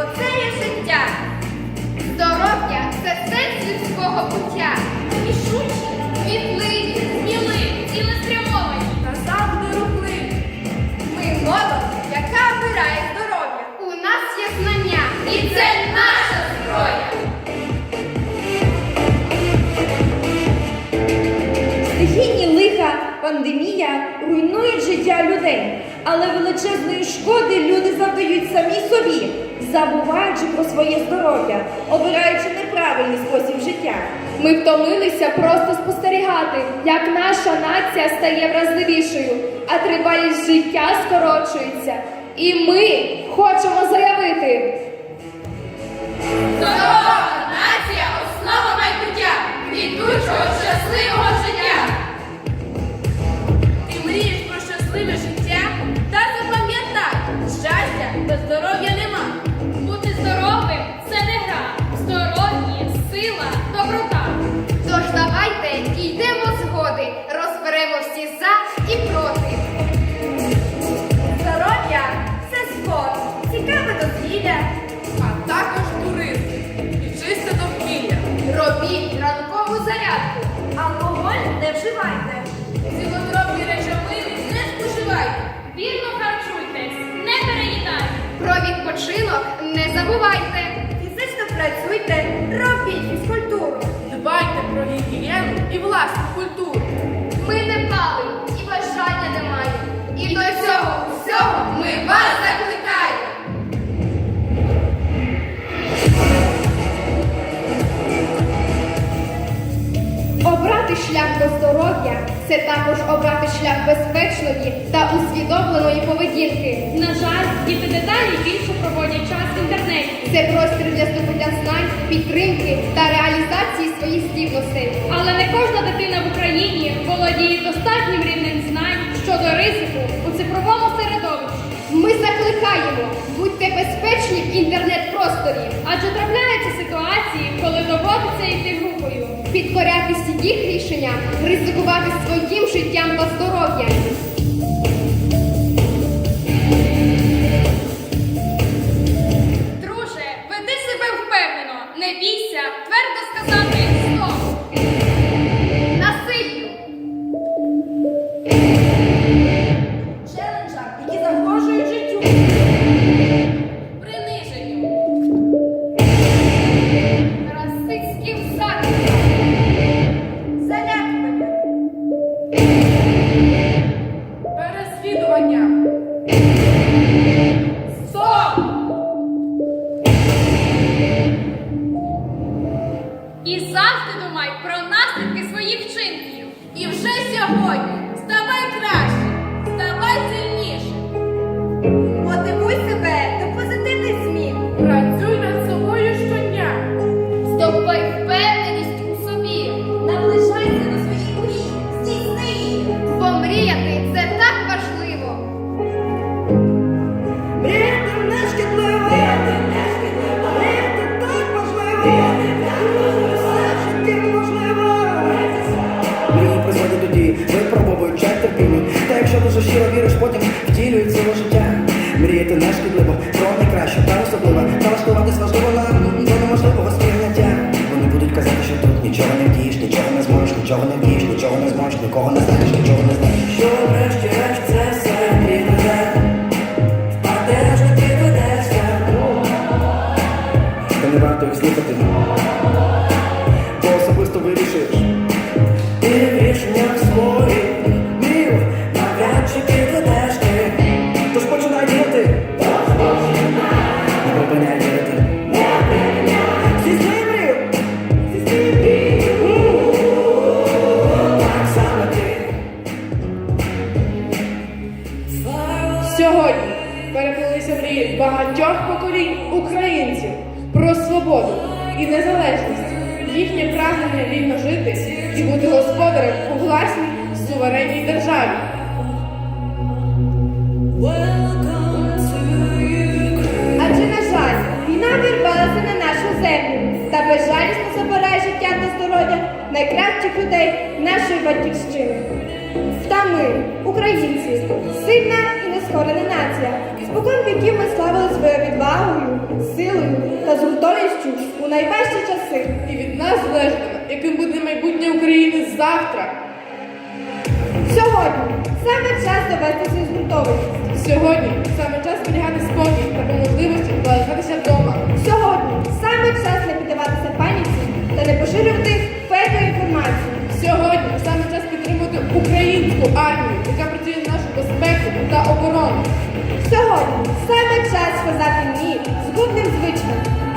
бо це є життя. Здоров'я це сенс людського буття. Рішучі, квітливі, сміливі, цілеспрямовані. Назавжди рухливі. Ми молодь, яка обирає здоров'я. У нас є знання. І це наша зброя. Стихійні лиха, пандемія руйнують життя людей, але величезної шкоди люди завдають самі собі забуваючи про своє здоров'я, обираючи неправильний спосіб життя. Ми втомилися просто спостерігати, як наша нація стає вразливішою, а тривалість життя скорочується. І ми хочемо заявити. Робіть ранкову зарядку. Алкоголь не вживайте. Цілодробні речовини не споживайте. Вірно харчуйтесь, не переїдайте. Про відпочинок не забувайте. Фізично працюйте, робіть фізкультуру. Дбайте про гігієну і власну культуру. Ми не палим і бажання немає. І до цього всього ми вас це також обрати шлях безпечної та усвідомленої поведінки. На жаль, діти деталі більше проводять час в інтернеті. Це простір для здобуття знань, підтримки та реалізації своїх здібностей. Але не кожна дитина в Україні володіє достатнім рівнем знань щодо ризику у цифровому середовищі. Ми закликаємо, будьте безпечні в інтернет-просторі, Адже трапляються ситуації, коли доводиться йти групою. Підкорятися їх рішенням, ризикувати своїм життям та здоров'ям. Своїх вчинків. І вже сьогодні las coronas nos. Сьогодні переплилися мрії багатьох поколінь українців про свободу і незалежність, їхнє прагнення вільно жити і бути господарем у власній суверенній державі. Адже, на жаль, війна вірвалася на нашу землю та безжалісно забирає життя та здоров'я найкращих людей нашої батьківщини. Та ми, українці, сильна нескорена нація. Спокон віків ми славили своєю відвагою, силою та згуртовістю у найважчі часи. І від нас залежатиме, яким буде майбутнє України завтра. Сьогодні саме час довести цю згуртованість. Сьогодні саме час зберігати спокій та по можливості залишатися вдома. Сьогодні саме час не піддаватися паніці та не поширювати фейкову інформацію. Сьогодні саме час підтримувати українську армію, саме час сказати ні згубним звичкам.